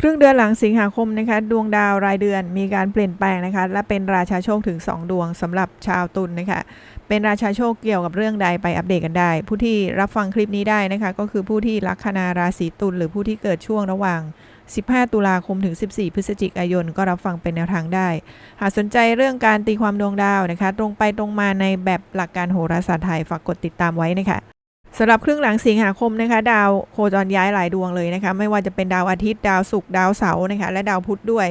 ครึ่งเดือนหลังสิงหาคมนะคะดวงดาวรายเดือนมีการเปลี่ยนแปลงนะคะและเป็นราชาโชคถึง 2 ดวงสำหรับชาวตุลนะคะเป็นราชาโชคเกี่ยวกับเรื่องใดไปอัปเดตกันได้ ผู้ที่รับฟังคลิปนี้ได้นะคะก็คือผู้ที่ลัคนาราศีตุลหรือผู้ที่เกิดช่วงระหว่าง 15 ตุลาคมถึง 14 พฤศจิกายน ก็รับฟังเป็นแนวทางได้ หากสนใจเรื่องการตีความดวงดาวนะคะ ตรงไปตรงมาในแบบหลักการโหราศาสตร์ไทยฝากกดติดตามไว้นะคะ สำหรับครึ่งหลังสิงหาคมนะคะ ดาวโคจรย้ายหลายดวงเลยนะคะ ไม่ว่าจะเป็นดาวอาทิตย์ ดาวศุกร์ดาวเสาร์นะคะ และดาวพุธด้วย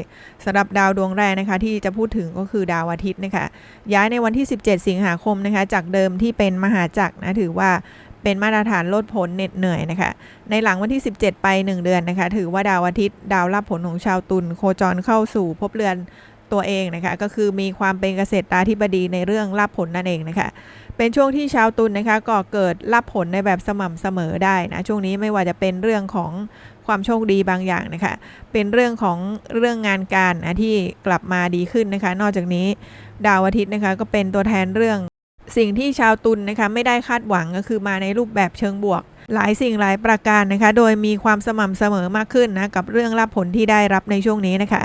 สำหรับดาวดวงแรกนะคะ ที่จะพูดถึงก็คือดาวอาทิตย์นะคะ ย้ายในวันที่ 17 สิงหาคมนะคะ จากเดิมที่เป็นมหาจักรนะถือว่าเป็นมาตรฐานลดผลเหน็ดเหนื่อยนะคะ ในหลังวันที่ 17 ไป 1 เดือนนะคะ ถือว่าดาวอาทิตย์ ดาวรับผลของชาวตุลโคจรเข้าสู่ภพเรือนตัวเองนะคะ ก็คือมีความเป็นเกษตรตาธิบดีในเรื่องรับผลนั่นเองนะคะ เป็นช่วงที่ชาวตุลนะคะก่อเกิดรับผลในแบบสม่ำเสมอได้นะช่วงนี้ไม่ว่าจะเป็นเรื่องของความโชคดีบางอย่างนะคะเป็นเรื่องของเรื่องงานการนะที่กลับมาดีขึ้นนะคะ นอกจากนี้ดาวอาทิตย์นะคะก็เป็นตัวแทนเรื่องสิ่งที่ชาวตุลนนะคะไม่ได้คาดหวังก็คือมาในรูปแบบเชิงบวก หลายสิ่งหลายประการนะคะ โดยมีความสม่ำเสมอมากขึ้นนะกับเรื่องรับผลที่ได้รับในช่วงนี้นะคะ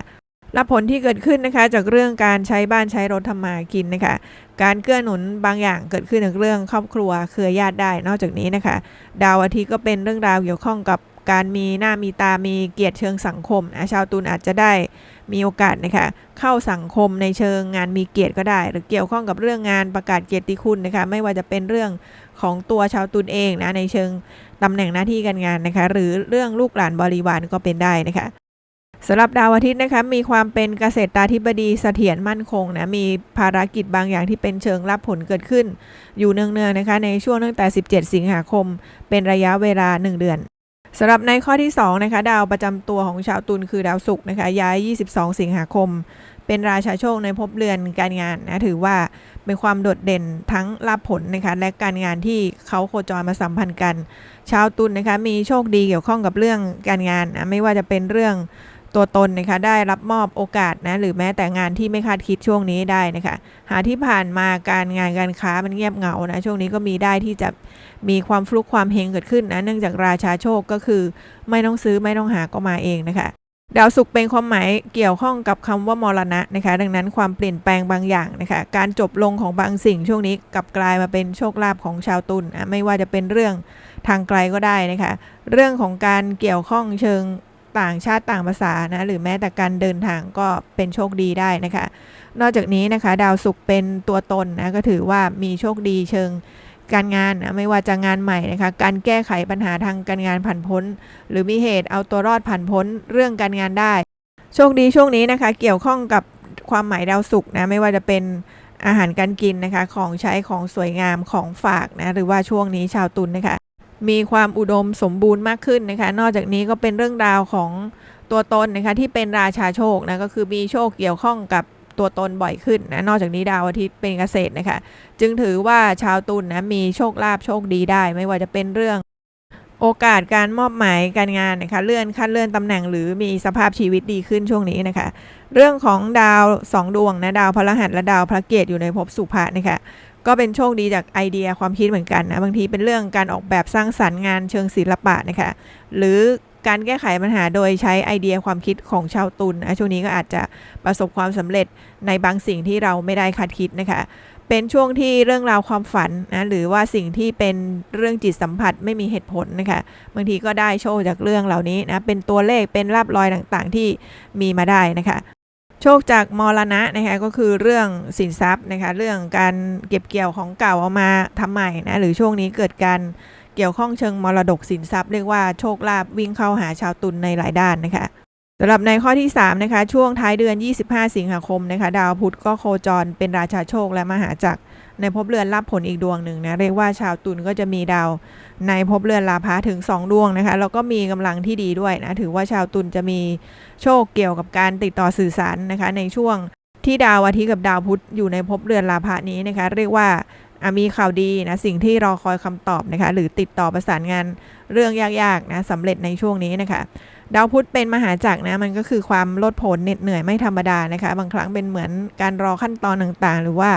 รับผลที่เกิดขึ้นนะคะจากเรื่องการใช้บ้านใช้รถทำมากินนะคะการเกื้อหนุนบางอย่างเกิดขึ้นจากเรื่องครอบครัวเครือญาติได้ นอกจากนี้นะคะ ดาวอาทิตย์ก็เป็นเรื่องราวเกี่ยวข้องกับการมีหน้ามีตามีเกียรติเชิงสังคมนะชาวตุลอาจจะได้มีโอกาสนะคะเข้าสังคมในเชิงงานมีเกียรติก็ได้ หรือเกี่ยวข้องกับเรื่องงานประกาศเกียรติคุณนะคะไม่ว่าจะเป็นเรื่องของตัวชาวตุลเองนะในเชิงตำแหน่งหน้าที่การงานนะคะหรือเรื่องลูกหลานบริวารก็เป็นได้นะคะ สำหรับดาวอาทิตย์นะคะมีความเป็นเกษตราธิบดีเสถียรมั่นคงนะมีภารกิจบางอย่างที่เป็นเชิงรับผลเกิดขึ้น อยู่เนืองๆนะคะในช่วงตั้งแต่ 17 สิงหาคม เป็นระยะเวลา 1 เดือนสำหรับในข้อที่2นะคะดาวประจำตัวของชาวตุลคือดาวศุกร์นะคะย้าย 22 สิงหาคม เป็นราชาโชคในภพเรือนการงานนะถือว่าเป็นความโดดเด่นทั้งรับผลนะคะและการงานที่เขาโคจรมาสัมพันธ์กัน ชาวตุลนะคะมีโชคดีเกี่ยวข้องกับเรื่องการงานนะไม่ว่าจะเป็นเรื่อง ตัวตนนะคะได้รับมอบโอกาสนะหรือแม้แต่งานที่ไม่คาดคิดช่วงนี้ได้นะคะหาที่ผ่านมาการงานการค้ามันเงียบเหงานะช่วงนี้ก็มีได้ที่จะมีความฟลุกความเฮงเกิดขึ้นนะเนื่องจากราชาโชคก็คือ ไม่ต้องซื้อไม่ต้องหาก็มาเองนะคะดาวศุกร์เป็นความหมายเกี่ยวข้องกับคำว่ามรณะนะคะ ดังนั้นความเปลี่ยนแปลงบางอย่างนะคะ การจบลงของบางสิ่งช่วงนี้กลับกลายมาเป็นโชคลาภของชาวตุลนะไม่ว่าจะเป็นเรื่องทางไกลก็ได้นะคะ เรื่องของการเกี่ยวข้องเชิง ต่างชาติต่างภาษานะหรือแม้แต่การเดินทางก็เป็นโชคดีได้นะคะ นอกจากนี้นะคะ ดาวศุกร์เป็นตัวตนนะก็ถือว่ามีโชคดีเชิงการงานนะไม่ว่าจะงานใหม่นะคะ การแก้ไขปัญหาทางการงานผ่านพ้น หรือมีเหตุเอาตัวรอดผ่านพ้นเรื่องการงานได้ โชคดีช่วงนี้นะคะ เกี่ยวข้องกับความหมายดาวศุกร์นะไม่ว่าจะเป็นอาหารการกินนะคะ ของใช้ของสวยงามของฝากนะหรือว่าช่วงนี้ชาวตุลนนะคะ มีความอุดมสมบูรณ์มากขึ้นนะคะ นอกจากนี้ก็เป็นเรื่องราวของตัวตนนะคะที่เป็นราชาโชคนะก็คือมีโชคเกี่ยวข้องกับตัวตนบ่อยขึ้นนะนอกจากนี้ดาวอาทิตย์เป็นเกษตรนะคะจึงถือว่าชาวตุลนนะมีโชคลาภโชคดีได้ ไม่ว่าจะเป็นเรื่องโอกาสการมอบหมายการงานนะคะเลื่อนขั้นเลื่อนตำแหน่งหรือมีสภาพชีวิตดีขึ้นช่วงนี้นะคะ เรื่องของดาว 2 ดวงนะดาวพฤหัสและดาวพระเกตอยู่ในภพสุภะนะคะ ก็เป็นโชคดีจากไอเดียความคิดเหมือนกันนะบางทีเป็นเรื่องการออกแบบสร้างสรรค์งานเชิงศิลปะนะคะหรือการแก้ไขปัญหาโดยใช้ไอเดียความคิดของชาวตุลนะช่วงนี้ก็อาจจะประสบความสำเร็จในบางสิ่งที่เราไม่ได้คาดคิดนะคะ เป็นช่วงที่เรื่องราวความฝันนะหรือว่าสิ่งที่เป็นเรื่องจิตสัมผัสไม่มีเหตุผลนะคะบางทีก็ได้โชคจากเรื่องเหล่านี้นะเป็นตัวเลขเป็นลาบลอยต่างๆที่มีมาได้นะคะ โชคจากมรณะนะคะก็คือเรื่องสินทรัพย์นะคะเรื่องการเก็บเกี่ยวของเก่าเอามาทำใหม่นะหรือช่วงนี้เกิดการเกี่ยวข้องเชิงมรดกสินทรัพย์ เรียกว่าโชคลาภวิ่งเข้าหาชาวตุลในหลายด้านนะคะ สำหรับในข้อที่3นะคะช่วงท้ายเดือน 25 สิงหาคมนะคะดาวพุธก็โคจรเป็นราชาโชคและมหาจักรในภพเรือนรับผลอีกดวงหนึ่งนะเรียกว่าชาวตุลก็จะมีดาวในภพเรือนลาภะถึง 2 ดวงนะคะแล้วก็มีกำลังที่ดีด้วยนะถือว่าชาวตุลจะมีโชคเกี่ยวกับการติดต่อสื่อสารนะคะในช่วงที่ดาวอาทิตย์กับดาวพุธอยู่ในภพเรือนลาภะนี้นะคะเรียกว่ามีข่าวดีนะสิ่งที่รอคอยคำตอบนะคะหรือติดต่อประสานงานเรื่องยากๆนะสำเร็จในช่วงนี้นะคะ ดาวพุธเป็นมหาจักรนะมันก็คือความลดผลเหน็ดเหนื่อยไม่ธรรมดานะคะ บางครั้งเป็นเหมือนการรอขั้นตอนต่างๆ หรือว่า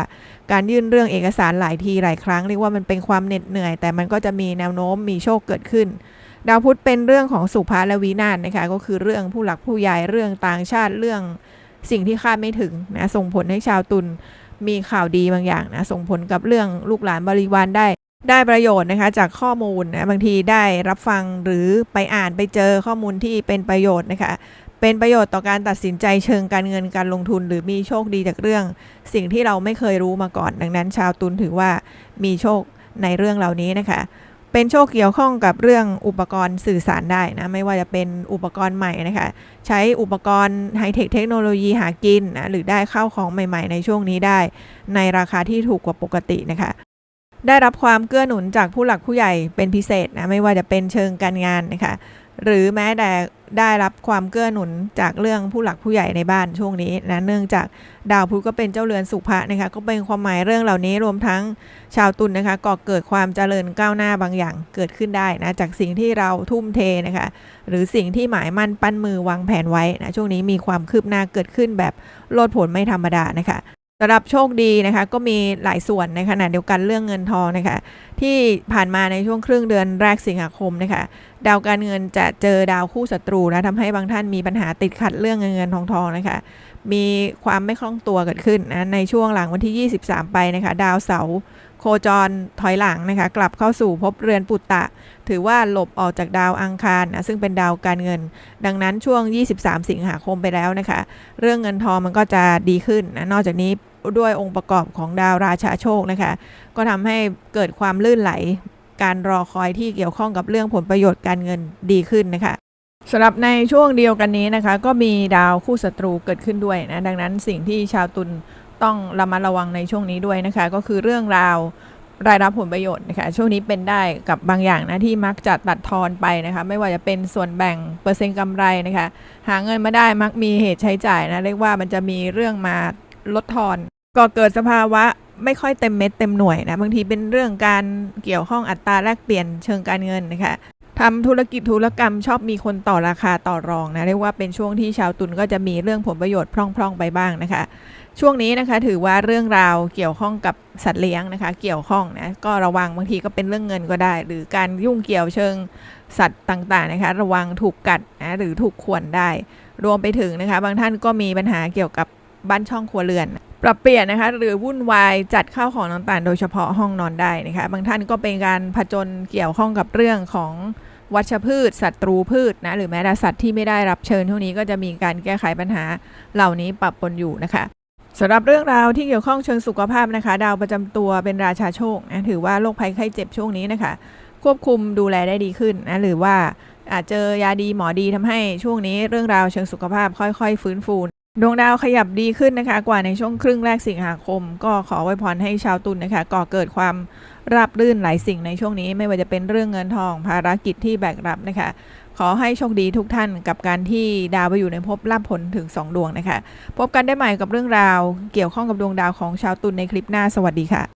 การยื่นเรื่องเอกสารหลายทีหลายครั้งเรียกว่ามันเป็นความเหน็ดเหนื่อย แต่มันก็จะมีแนวโน้มมีโชคเกิดขึ้น ดาวพุธเป็นเรื่องของสุภาและวินาศนะคะก็คือเรื่องผู้หลักผู้ใหญ่เรื่องต่างชาติเรื่องสิ่งที่คาดไม่ถึงนะส่งผลให้ชาวตุลมีข่าวดีบางอย่างนะส่งผลกับเรื่องลูกหลานบริวารได้ ได้ประโยชน์นะคะจากข้อมูลนะบางทีได้รับฟังหรือไปอ่านไปเจอข้อมูลที่เป็นประโยชน์นะคะเป็นประโยชน์ต่อการตัดสินใจเชิงการเงินการลงทุน หรือมีโชคดีจากเรื่อง สิ่งที่เราไม่เคยรู้มาก่อน ดังนั้นชาวตุลถือว่ามีโชคในเรื่องเหล่านี้นะคะเป็นโชคเกี่ยวข้องกับเรื่องอุปกรณ์สื่อสารได้นะไม่ว่าจะเป็นอุปกรณ์ใหม่นะคะใช้อุปกรณ์ไฮเทคเทคโนโลยีหากินนะหรือได้เข้าของใหม่ ๆ ในช่วงนี้ได้ ในราคาที่ถูกกว่าปกตินะคะ ได้รับความเกื้อหนุนจากผู้หลักผู้ใหญ่เป็นพิเศษนะไม่ว่าจะเป็นเชิงการงานนะคะหรือแม้แต่ได้รับความเกื้อหนุนจากเรื่องผู้หลักผู้ใหญ่ในบ้านช่วงนี้นะเนื่องจากดาวพุธก็เป็นเจ้าเรือนสุภะนะคะก็เป็นความหมายเรื่องเหล่านี้รวมทั้งชาวตุลนนะคะก่อเกิดความเจริญก้าวหน้าบางอย่างเกิดขึ้นได้นะจากสิ่งที่เราทุ่มเทนะคะหรือสิ่งที่หมายมั่นปั้นมือวางแผนไว้นะช่วงนี้มีความคืบหน้าเกิดขึ้นแบบโลดผลไม่ธรรมดานะคะ สำหรับโชคดีนะคะ ก็มีหลายส่วนในขณะเดียวกันเรื่องเงินทองนะคะที่ผ่านมาในช่วงครึ่งเดือนแรกสิงหาคมนะคะดาวการเงินจะเจอดาวคู่ศัตรูนะทำให้บางท่านมีปัญหาติดขัดเรื่องเงินเงินทองทองนะคะมีความไม่คล่องตัวเกิดขึ้นนะในช่วงหลังวันที่ 23 ไปนะคะดาวเสาโคจรถอยหลังนะคะกลับเข้าสู่ภพเรือนปุตตะ ถือว่าหลบออกจากดาวอังคารนะซึ่งเป็นดาวการเงิน ดังนั้นช่วง 23 สิงหาคมไปแล้วนะคะ เรื่องเงินทองมันก็จะดีขึ้นนะนอกจากนี้ ด้วยองค์ประกอบของดาวราชาโชคนะคะ ก็ทำให้เกิดความลื่นไหล การรอคอยที่เกี่ยวข้องกับเรื่องผลประโยชน์การเงินดีขึ้นนะคะสำหรับในช่วงเดียวกันนี้นะคะ ก็มีดาวคู่ศัตรูเกิดขึ้นด้วยนะ ดังนั้นสิ่งที่ชาวตุลต้องระมัดระวังในช่วงนี้ด้วยนะคะ ก็คือเรื่องราวรายรับผลประโยชน์นะคะช่วงนี้เป็นได้กับบางอย่างนะที่มักจะตัดทอนไปนะคะ ไม่ว่าจะเป็นส่วนแบ่งเปอร์เซ็นต์กำไรนะคะ หาเงินมาได้มักมีเหตุใช้จ่ายนะเรียกว่ามันจะมีเรื่องมาลดทอน ก็เกิดสภาวะไม่ค่อยเต็มเม็ดเต็มหน่วยนะบางทีเป็นเรื่องการเกี่ยวข้องอัตราแลกเปลี่ยนเชิงการเงินนะคะทำธุรกิจธุรกรรมชอบมีคนต่อราคาต่อรองนะเรียกว่าเป็นช่วงที่ชาวตุลก็จะมีเรื่องผลประโยชน์พร่องๆไปบ้างนะคะ ช่วงนี้นะคะถือว่าเรื่องราวเกี่ยวข้องกับสัตว์เลี้ยงนะคะ เกี่ยวข้องนะก็ระวังบางทีก็เป็นเรื่องเงินก็ได้ หรือการยุ่งเกี่ยวเชิงสัตว์ต่างๆนะคะ ระวังถูกกัดนะหรือถูกข่วนได้ รวมไปถึงนะคะ บางท่านก็มีปัญหาเกี่ยวกับบ้านช่องครัวเรือน ปรับเปลี่ยนนะคะหรือวุ่นวายจัดข้าวของต่างๆ โดยเฉพาะห้องนอนได้นะคะบางท่านก็เป็นการผจญเกี่ยวข้องกับเรื่องของวัชพืชศัตรูพืชนะหรือแม้แต่สัตว์ที่ไม่ได้รับเชิญเท่านี้ก็จะมีการแก้ไขปัญหาเหล่านี้ปรับปนอยู่นะคะสำหรับเรื่องราวที่เกี่ยวข้องเชิงสุขภาพนะคะ ดาวประจำตัวเป็นราชาโชคนะถือว่าโรคภัยไข้เจ็บช่วงนี้นะคะ ควบคุมดูแลได้ดีขึ้นนะหรือว่าอาจเจอยาดีหมอดีทำให้ช่วงนี้เรื่องราวเชิงสุขภาพค่อยๆ ฟื้นฟู ดวงดาวขยับดีขึ้นนะคะ กว่าในช่วงครึ่งแรกสิงหาคม ก็ขอไว้พรให้ชาวตุลนนะคะ ก่อเกิดความราบรื่นหลายสิ่งในช่วงนี้ ไม่ว่าจะเป็นเรื่องเงินทองภารกิจที่แบกรับนะคะ ขอให้โชคดีทุกท่านกับการที่ดาวไปอยู่ในภพรับผลถึง 2 ดวงนะคะ พบกันได้ใหม่กับเรื่องราว เกี่ยวข้องกับดวงดาวของชาวตุลในคลิปหน้าสวัสดีค่ะ